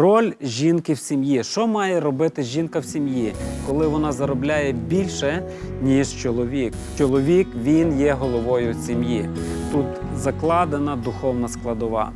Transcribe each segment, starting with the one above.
Роль жінки в сім'ї. Що має робити жінка в сім'ї, коли вона заробляє більше, ніж чоловік? Чоловік він є головою сім'ї. Тут закладена духовна складова.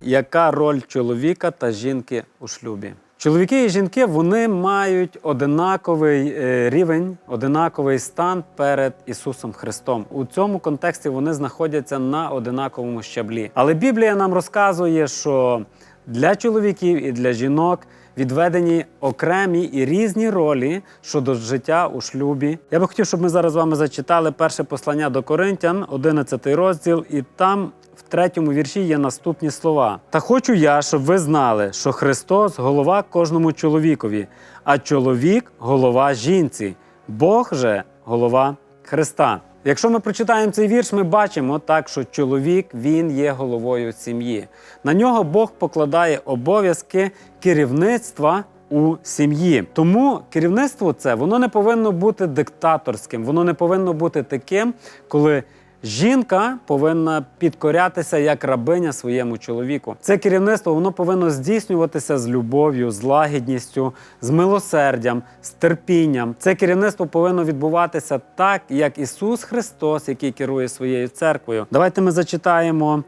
Яка роль чоловіка та жінки у шлюбі? Чоловіки і жінки вони мають одинаковий е, рівень, одинаковий стан перед Ісусом Христом. У цьому контексті вони знаходяться на одинаковому щаблі. Але Біблія нам розказує, що для чоловіків і для жінок відведені окремі і різні ролі щодо життя у шлюбі. Я би хотів, щоб ми зараз з вами зачитали перше послання до Коринтян, 11 розділ, і там в третьому вірші є наступні слова: Та хочу я, щоб ви знали, що Христос голова кожному чоловікові, а чоловік голова жінці, Бог же голова Христа. Якщо ми прочитаємо цей вірш, ми бачимо так, що чоловік він є головою сім'ї. На нього Бог покладає обов'язки керівництва у сім'ї. Тому керівництво це воно не повинно бути диктаторським, воно не повинно бути таким, коли Жінка повинна підкорятися як рабиня своєму чоловіку. Це керівництво воно повинно здійснюватися з любов'ю, з лагідністю, з милосердям, з терпінням. Це керівництво повинно відбуватися так, як Ісус Христос, який керує своєю церквою. Давайте ми зачитаємо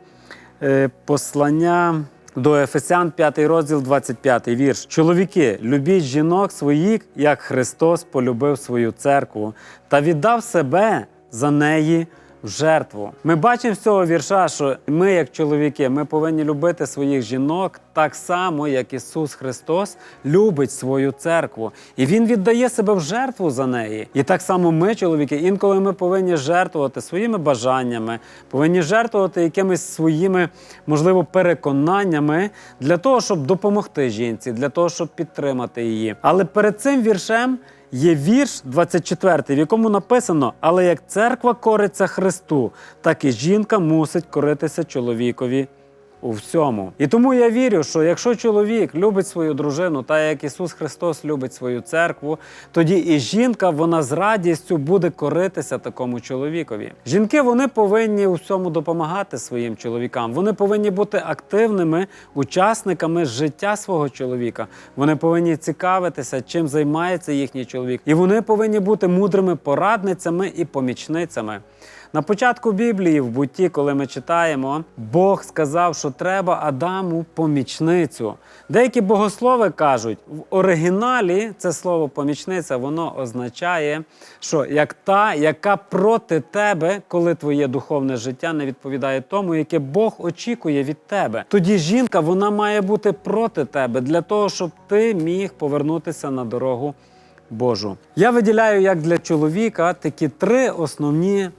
е, послання. До Ефесян 5 розділ 25 вірш. Чоловіки, любіть жінок своїх, як Христос полюбив свою церкву та віддав себе за неї жертву. Ми бачимо з цього вірша, що ми, як чоловіки, ми повинні любити своїх жінок так само, як Ісус Христос любить свою церкву. І Він віддає себе в жертву за неї. І так само ми, чоловіки, інколи ми повинні жертвувати своїми бажаннями, повинні жертвувати якимись своїми, можливо, переконаннями для того, щоб допомогти жінці, для того, щоб підтримати її. Але перед цим віршем є вірш 24, в якому написано: Але як церква кориться Христу, так і жінка мусить коритися чоловікові у всьому. І тому я вірю, що якщо чоловік любить свою дружину, так як Ісус Христос любить свою церкву, тоді і жінка вона з радістю буде коритися такому чоловікові. Жінки вони повинні у всьому допомагати своїм чоловікам. Вони повинні бути активними учасниками життя свого чоловіка. Вони повинні цікавитися, чим займається їхній чоловік, і вони повинні бути мудрими порадницями і помічницями. На початку Біблії, в бутті, коли ми читаємо, Бог сказав, що треба Адаму помічницю. Деякі богослови кажуть, в оригіналі це слово помічниця, воно означає, що як та, яка проти тебе, коли твоє духовне життя не відповідає тому, яке Бог очікує від тебе. Тоді жінка вона має бути проти тебе для того, щоб ти міг повернутися на дорогу Божу. Я виділяю як для чоловіка такі три основні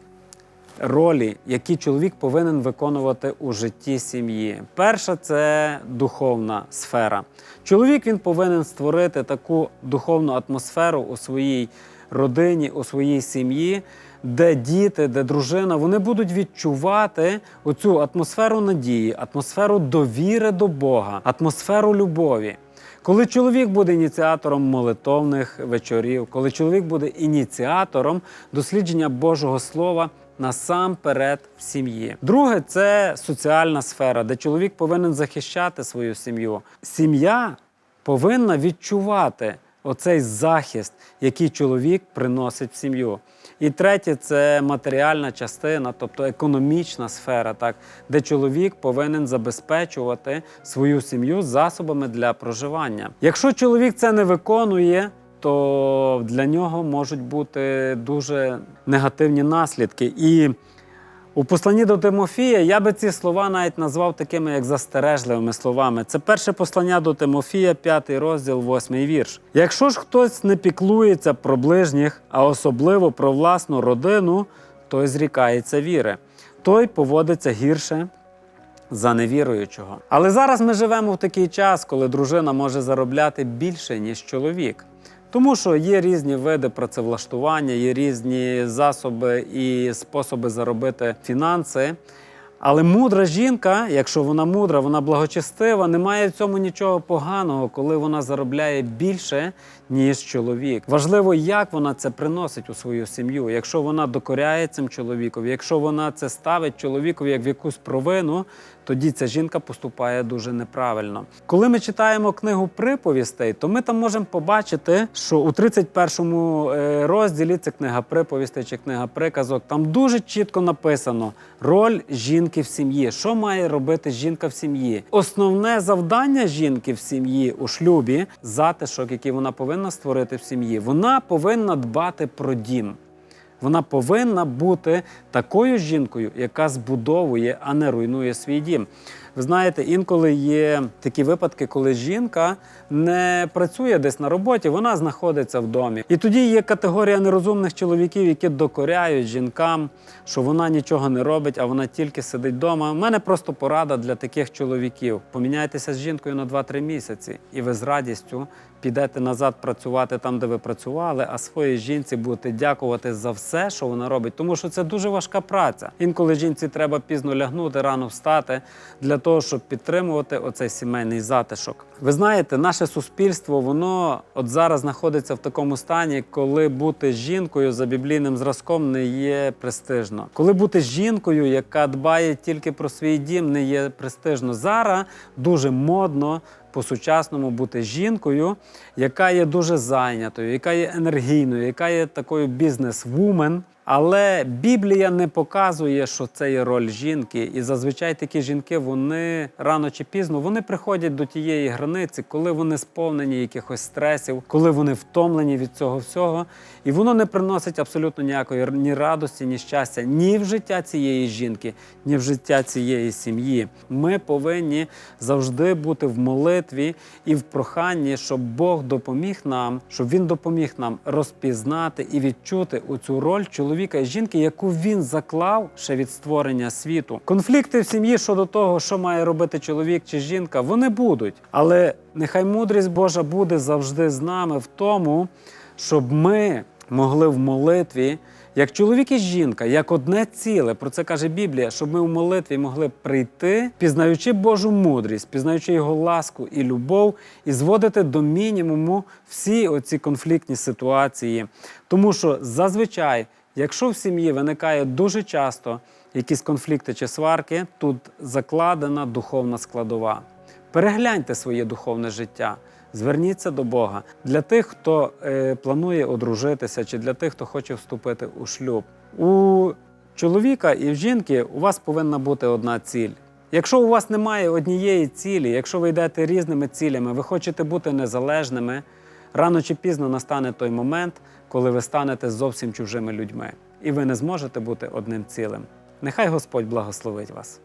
ролі, які чоловік повинен виконувати у житті сім'ї. Перша це духовна сфера. Чоловік він повинен створити таку духовну атмосферу у своїй родині, у своїй сім'ї, де діти, де дружина, вони будуть відчувати оцю атмосферу надії, атмосферу довіри до Бога, атмосферу любові. Коли чоловік буде ініціатором молитовних вечорів, коли чоловік буде ініціатором дослідження Божого Слова насамперед в сім'ї. Друге це соціальна сфера, де чоловік повинен захищати свою сім'ю. Сім'я повинна відчувати оцей захист, який чоловік приносить в сім'ю. І третє це матеріальна частина, тобто економічна сфера, так, де чоловік повинен забезпечувати свою сім'ю засобами для проживання. Якщо чоловік це не виконує, то для нього можуть бути дуже негативні наслідки. І у посланні до Тимофія я би ці слова навіть назвав такими як застережливими словами. Це перше послання до Тимофія, 5 розділ, 8 вірш. Якщо ж хтось не піклується про ближніх, а особливо про власну родину, той зрікається віри, той поводиться гірше. За невіруючого. Але зараз ми живемо в такий час, коли дружина може заробляти більше, ніж чоловік. Тому що є різні види працевлаштування, є різні засоби і способи заробити фінанси. Але мудра жінка, якщо вона мудра, вона благочестива, немає в цьому нічого поганого, коли вона заробляє більше, ніж чоловік. Важливо, як вона це приносить у свою сім'ю. Якщо вона докоряє цим чоловікові, якщо вона це ставить чоловікові як в якусь провину, тоді ця жінка поступає дуже неправильно. Коли ми читаємо книгу приповістей, то ми там можемо побачити, що у 31 е, розділі це книга приповістей чи книга приказок. Там дуже чітко написано роль жінки в сім'ї. Що має робити жінка в сім'ї? Основне завдання жінки в сім'ї у шлюбі затишок, який вона повинна створити в сім'ї. Вона повинна дбати про дім. Вона повинна бути такою жінкою, яка збудовує, а не руйнує свій дім. Ви знаєте, інколи є такі випадки, коли жінка не працює десь на роботі, вона знаходиться в домі. І тоді є категорія нерозумних чоловіків, які докоряють жінкам, що вона нічого не робить, а вона тільки сидить вдома. У мене просто порада для таких чоловіків: поміняйтеся з жінкою на 2-3 місяці, і ви з радістю підете назад працювати там, де ви працювали, а своїй жінці будете дякувати за все, що вона робить, тому що це дуже важка праця. Інколи жінці треба пізно лягнути, рано встати для того, щоб підтримувати оцей сімейний затишок. Ви знаєте, наше суспільство воно от зараз знаходиться в такому стані, коли бути жінкою за біблійним зразком не є престижно. Коли бути жінкою, яка дбає тільки про свій дім, не є престижно. Зараз дуже модно по-сучасному бути жінкою, яка є дуже зайнятою, яка є енергійною, яка є такою бізнес-вумен. Але Біблія не показує, що це є роль жінки. І зазвичай такі жінки, вони рано чи пізно вони приходять до тієї границі, коли вони сповнені якихось стресів, коли вони втомлені від цього всього, і воно не приносить абсолютно ніякої ні радості, ні щастя, ні в життя цієї жінки, ні в життя цієї сім'ї. Ми повинні завжди бути в молитві і в проханні, щоб Бог допоміг нам, щоб він допоміг нам розпізнати і відчути у цю роль чоловіка і жінки, яку він заклав ще від створення світу. Конфлікти в сім'ї щодо того, що має робити чоловік чи жінка, вони будуть. Але нехай мудрість Божа буде завжди з нами в тому, щоб ми могли в молитві. Як чоловік і жінка, як одне ціле, про це каже Біблія, щоб ми в молитві могли прийти, пізнаючи Божу мудрість, пізнаючи його ласку і любов, і зводити до мінімуму всі оці конфліктні ситуації. Тому що зазвичай, якщо в сім'ї виникає дуже часто якісь конфлікти чи сварки, тут закладена духовна складова. Перегляньте своє духовне життя. Зверніться до Бога для тих, хто е, планує одружитися, чи для тих, хто хоче вступити у шлюб. У чоловіка і в жінки у вас повинна бути одна ціль. Якщо у вас немає однієї цілі, якщо ви йдете різними цілями, ви хочете бути незалежними, рано чи пізно настане той момент, коли ви станете зовсім чужими людьми, і ви не зможете бути одним цілим. Нехай Господь благословить вас.